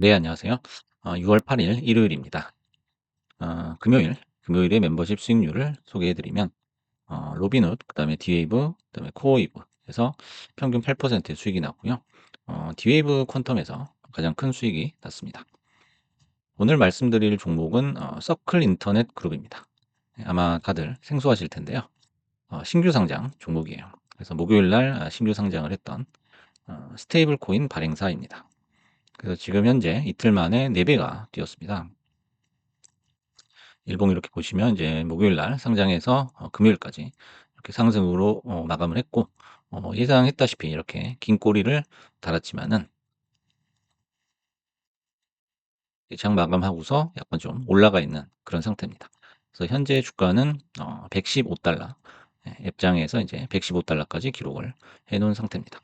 네, 안녕하세요. 어, 6월 8일 일요일입니다. 어, 금요일, 금요일의 멤버십 수익률을 소개해 드리면, 어, 로빈훗, 그 다음에 디웨이브, 그 다음에 코어웨이브 해서 평균 8%의 수익이 났고요. 어, 디웨이브 퀀텀에서 가장 큰 수익이 났습니다. 오늘 말씀드릴 종목은 어, 서클 인터넷 그룹입니다. 네, 아마 다들 생소하실 텐데요. 어, 신규 상장 종목이에요. 그래서 목요일 날 아, 신규 상장을 했던 어, 스테이블 코인 발행사입니다. 그래서 지금 현재 이틀 만에 4배가 뛰었습니다. 일봉 이렇게 보시면 이제 목요일 날 상장해서 어, 금요일까지 이렇게 상승으로 어, 마감을 했고 어, 예상했다시피 이렇게 긴 꼬리를 달았지만은 장 마감하고서 약간 좀 올라가 있는 그런 상태입니다. 그래서 현재 주가는 어, 115달러 예, 앱장에서 이제 115달러까지 기록을 해놓은 상태입니다.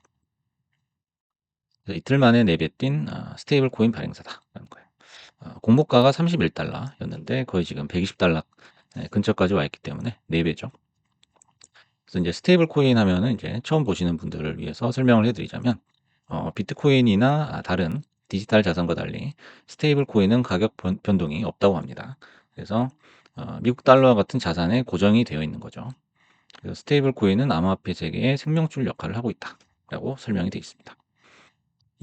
이틀 만에 내뱉뛴 어, 스테이블 코인 발행사다라는 거예요. 어, 공모가가 31달러였는데 거의 지금 120달러 예, 근처까지 와 있기 때문에 4배죠. 그래서 이제 스테이블 코인 하면은 이제 처음 보시는 분들을 위해서 설명을 해드리자면 어, 비트코인이나 다른 디지털 자산과 달리 스테이블 코인은 가격 변동이 없다고 합니다. 그래서 어, 미국 달러와 같은 자산에 고정이 되어 있는 거죠. 그래서 스테이블 코인은 암호화폐 세계의 생명줄 역할을 하고 있다라고 설명이 되어 있습니다.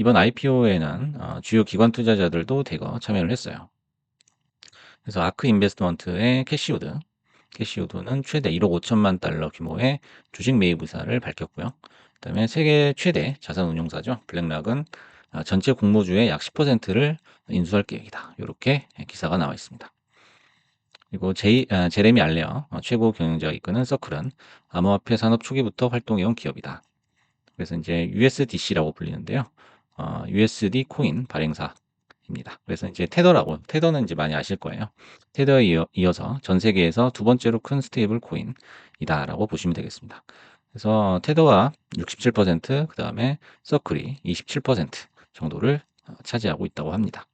이번 IPO에는 어, 주요 기관 투자자들도 대거 참여를 했어요. 그래서 아크 인베스트먼트의 캐시우드, 캐시우드는 최대 1억 5천만 달러 규모의 주식 매입 의사를 밝혔고요. 그다음에 세계 최대 자산 운용사죠. 블랙락은 어, 전체 공모주의 약 10%를 인수할 계획이다. 이렇게 기사가 나와 있습니다. 그리고 제이, 아, 제레미 알레어 어, 최고 경영자가 이끄는 서클은 암호화폐 산업 초기부터 활동해온 기업이다. 그래서 이제 USDC라고 불리는데요. 어, USD 코인 발행사입니다. 그래서 이제 테더라고 테더는 이제 많이 아실 거예요. 테더에 이어, 이어 서 전 세계에서 두 번째로 큰 스테이블 코인이다라고 보시면 되겠습니다. 그래서 테더가 67%, 그 다음에 서클이 27% 정도를 어, 차지하고 있다고 합니다.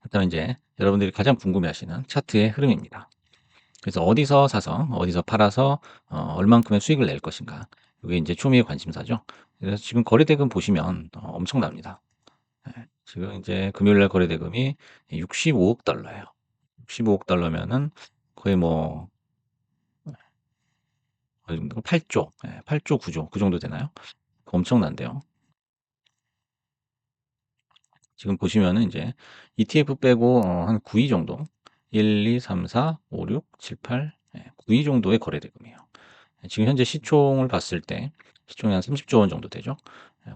그다음 이제 여러분들이 가장 궁금해하시는 차트의 흐름입니다. 그래서 어디서 사서 어디서 팔아서 어, 얼만큼의 수익을 낼 것인가. 이게 이제 초미의 관심사죠. 그래서 지금 거래대금 보시면 어, 엄청납니다. 네, 지금 이제 금요일 날 거래대금이 65억 달러예요. 65억 달러면은 거의 뭐 8조, 8조, 9조 그 정도 되나요? 엄청난데요. 지금 보시면은 이제 ETF 빼고 어, 한 9위 정도 1, 2, 3, 4, 5, 6, 7, 8, 9위 정도의 거래대금이에요. 지금 현재 시총을 봤을 때 시총이 한 30조 원 정도 되죠.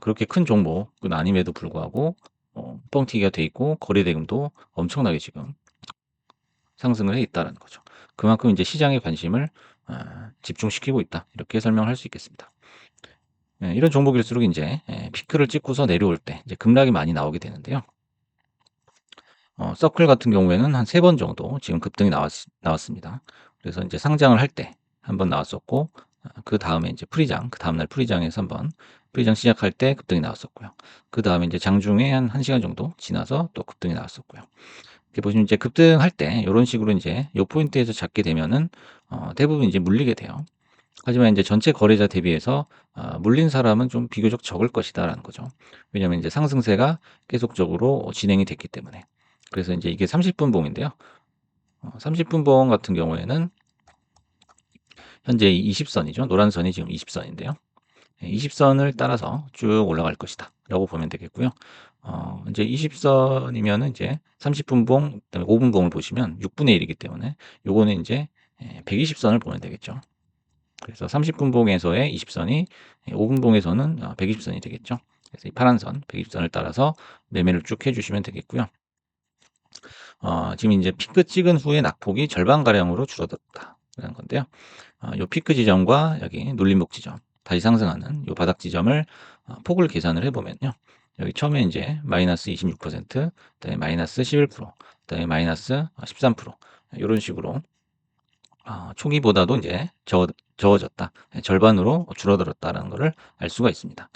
그렇게 큰 종목은 아님에도 불구하고 어, 뻥튀기가 돼 있고 거래 대금도 엄청나게 지금 상승을 해 있다는 거죠. 그만큼 이제 시장의 관심을 어, 집중시키고 있다 이렇게 설명할 수 있겠습니다. 예, 이런 종목일수록 이제 예, 피크를 찍고서 내려올 때 이제 급락이 많이 나오게 되는데요. 어, 서클 같은 경우에는 한 세 번 정도 지금 급등이 나왔, 나왔습니다. 그래서 이제 상장을 할 때 한번 나왔었고 어, 그 다음에 이제 프리장 그 다음날 프리장에서 한번 프리장 시작할 때 급등이 나왔었고요. 그 다음에 이제 장중에 한 1시간 정도 지나서 또 급등이 나왔었고요. 이렇게 보시면 이제 급등할 때 이런 식으로 이제 요 포인트에서 잡게 되면은 어, 대부분 이제 물리게 돼요. 하지만 이제 전체 거래자 대비해서 어, 물린 사람은 좀 비교적 적을 것이다라는 거죠. 왜냐하면 이제 상승세가 계속적으로 진행이 됐기 때문에. 그래서 이제 이게 30분 봉인데요. 어, 30분 봉 같은 경우에는 현재 20선이죠. 노란 선이 지금 20선인데요. 20선을 따라서 쭉 올라갈 것이다. 라고 보면 되겠고요. 어, 이제 20선이면은 이제 30분 봉, 그다음에 5분 봉을 보시면 6분의 1이기 때문에 요거는 이제 120선을 보면 되겠죠. 그래서 30분 봉에서의 20선이 5분 봉에서는 120선이 되겠죠. 그래서 이 파란 선, 120선을 따라서 매매를 쭉 해주시면 되겠고요. 어, 지금 이제 피크 찍은 후에 낙폭이 절반가량으로 줄어들었다 라는 건데요. 어, 요 피크 지점과 여기 눌림목 지점, 다시 상승하는 요 바닥 지점을 어, 폭을 계산을 해보면요. 여기 처음에 이제 마이너스 26%, 그다음에 마이너스 11%, 그다음에 마이너스 13% 이런 식으로 어, 초기보다도 이제 저, 적어졌다. 네, 절반으로 줄어들었다는 것을 알 수가 있습니다.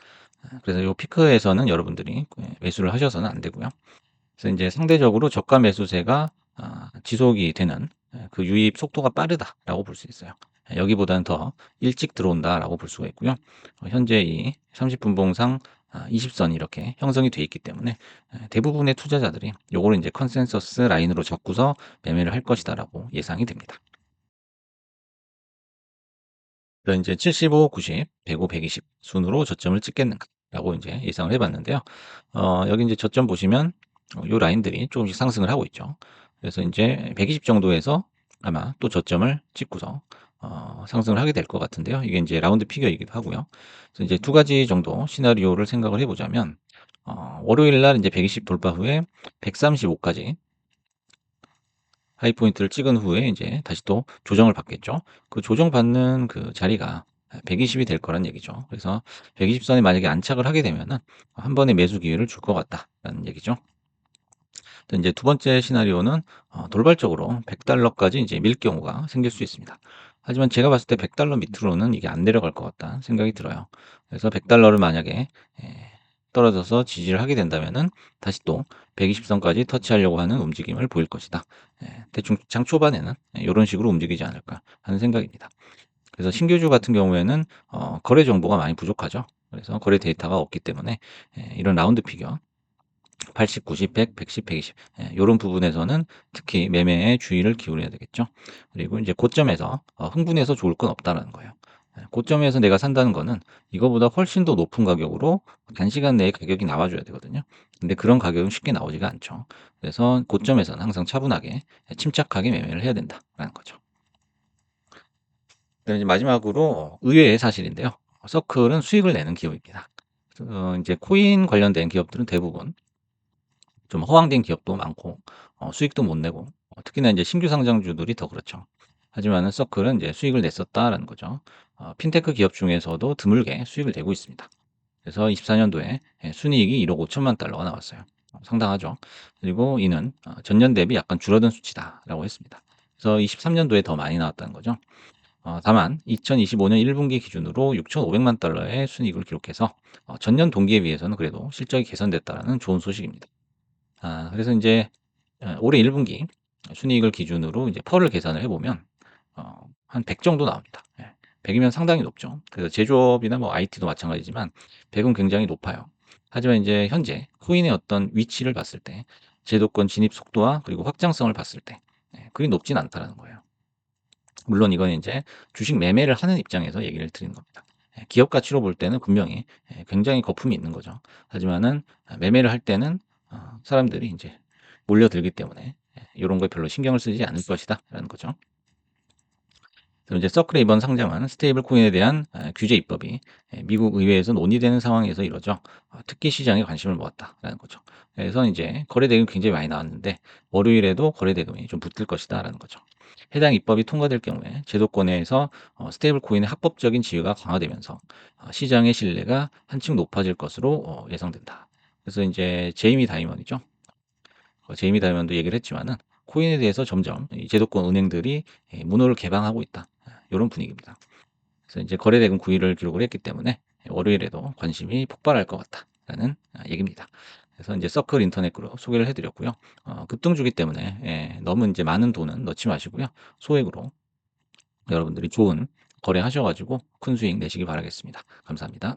그래서 이 피크에서는 여러분들이 매수를 하셔서는 안 되고요. 그래서 이제 상대적으로 저가 매수세가 아, 지속이 되는 그 유입 속도가 빠르다라고 볼 수 있어요. 여기보다는 더 일찍 들어온다라고 볼 수가 있고요. 어, 현재 이 30분 봉상 아, 20선이 이렇게 형성이 돼 있기 때문에 에, 대부분의 투자자들이 요거를 이제 컨센서스 라인으로 잡고서 매매를 할 것이다라고 예상이 됩니다. 그래서 이제 75, 90, 105, 120 순으로 저점을 찍겠는가라고 이제 예상을 해봤는데요. 어, 여기 이제 저점 보시면 어, 요 라인들이 조금씩 상승을 하고 있죠. 그래서 이제 120 정도에서 아마 또 저점을 찍고서 어, 상승을 하게 될 것 같은데요. 이게 이제 라운드 피겨이기도 하고요. 그래서 이제 두 가지 정도 시나리오를 생각을 해보자면 어, 월요일 날 이제 120 돌파 후에 135까지 하이 포인트를 찍은 후에 이제 다시 또 조정을 받겠죠. 그 조정 받는 그 자리가 120이 될 거란 얘기죠. 그래서 120선에 만약에 안착을 하게 되면은 한 번의 매수 기회를 줄 것 같다라는 얘기죠. 또 이제 두 번째 시나리오는 어, 돌발적으로 100달러까지 이제 밀 경우가 생길 수 있습니다. 하지만 제가 봤을 때 100달러 밑으로는 이게 안 내려갈 것 같다 생각이 들어요. 그래서 100달러를 만약에 예, 떨어져서 지지를 하게 된다면은 다시 또 120선까지 터치하려고 하는 움직임을 보일 것이다. 예, 대충 장 초반에는 이런 식으로 움직이지 않을까 하는 생각입니다. 그래서 신규주 같은 경우에는 어, 거래 정보가 많이 부족하죠. 그래서 거래 데이터가 없기 때문에 예, 이런 라운드 피겨 80, 90, 100, 110, 120 예, 요런 부분에서는 특히 매매에 주의를 기울여야 되겠죠. 그리고 이제 고점에서 어, 흥분해서 좋을 건 없다라는 거예요. 예, 고점에서 내가 산다는 거는 이거보다 훨씬 더 높은 가격으로 단시간 내에 가격이 나와줘야 되거든요. 근데 그런 가격은 쉽게 나오지가 않죠. 그래서 고점에서는 항상 차분하게 침착하게 매매를 해야 된다라는 거죠. 그다음에 이제 마지막으로 의외의 사실인데요. 서클은 수익을 내는 기업입니다. 어, 이제 코인 관련된 기업들은 대부분 좀 허황된 기업도 많고 어, 수익도 못 내고 어, 특히나 이제 신규 상장주들이 더 그렇죠. 하지만은 서클은 이제 수익을 냈었다라는 거죠. 어, 핀테크 기업 중에서도 드물게 수익을 내고 있습니다. 그래서 24년도에 예, 순이익이 1억 5천만 달러가 나왔어요. 어, 상당하죠. 그리고 이는 어, 전년 대비 약간 줄어든 수치다라고 했습니다. 그래서 23년도에 더 많이 나왔다는 거죠. 어, 다만 2025년 1분기 기준으로 6,500만 달러의 순이익을 기록해서 어, 전년 동기에 비해서는 그래도 실적이 개선됐다라는 좋은 소식입니다. 아, 그래서 이제 어, 올해 1분기 순이익을 기준으로 이제 펄을 계산을 해보면 어, 한 100 정도 나옵니다. 예, 100이면 상당히 높죠. 그래서 제조업이나 뭐 IT도 마찬가지지만 100은 굉장히 높아요. 하지만 이제 현재 코인의 어떤 위치를 봤을 때 제도권 진입 속도와 그리고 확장성을 봤을 때 예, 그리 높진 않다라는 거예요. 물론 이건 이제 주식 매매를 하는 입장에서 얘기를 드리는 겁니다. 예, 기업 가치로 볼 때는 분명히 예, 굉장히 거품이 있는 거죠. 하지만은 매매를 할 때는 어, 사람들이 이제 몰려들기 때문에 이런 거에 별로 신경을 쓰지 않을 것이다 라는 거죠. 그럼 이제 서클의 이번 상장은 스테이블 코인에 대한 아, 규제 입법이 예, 미국 의회에서 논의되는 상황에서 이러죠. 어, 특히 시장에 관심을 모았다라는 거죠. 그래서 이제 거래 대금이 굉장히 많이 나왔는데 월요일에도 거래 대금이 좀 붙을 것이다라는 거죠. 해당 입법이 통과될 경우에 제도권에서 어, 스테이블 코인의 합법적인 지위가 강화되면서 어, 시장의 신뢰가 한층 높아질 것으로 예상된다. 그래서 이제 제이미 다이먼이죠. 제이미 다이먼도 얘기를 했지만은 코인에 대해서 점점 제도권 은행들이 예, 문호를 개방하고 있다. 이런 분위기입니다. 그래서 이제 거래대금 9위를 기록을 했기 때문에 월요일에도 관심이 폭발할 것 같다라는 아, 얘기입니다. 그래서 이제 서클 인터넷 그룹 소개를 해드렸고요. 어, 급등주기 때문에 예, 너무 이제 많은 돈은 넣지 마시고요. 소액으로 여러분들이 좋은 거래하셔가지고 큰 수익 내시기 바라겠습니다. 감사합니다.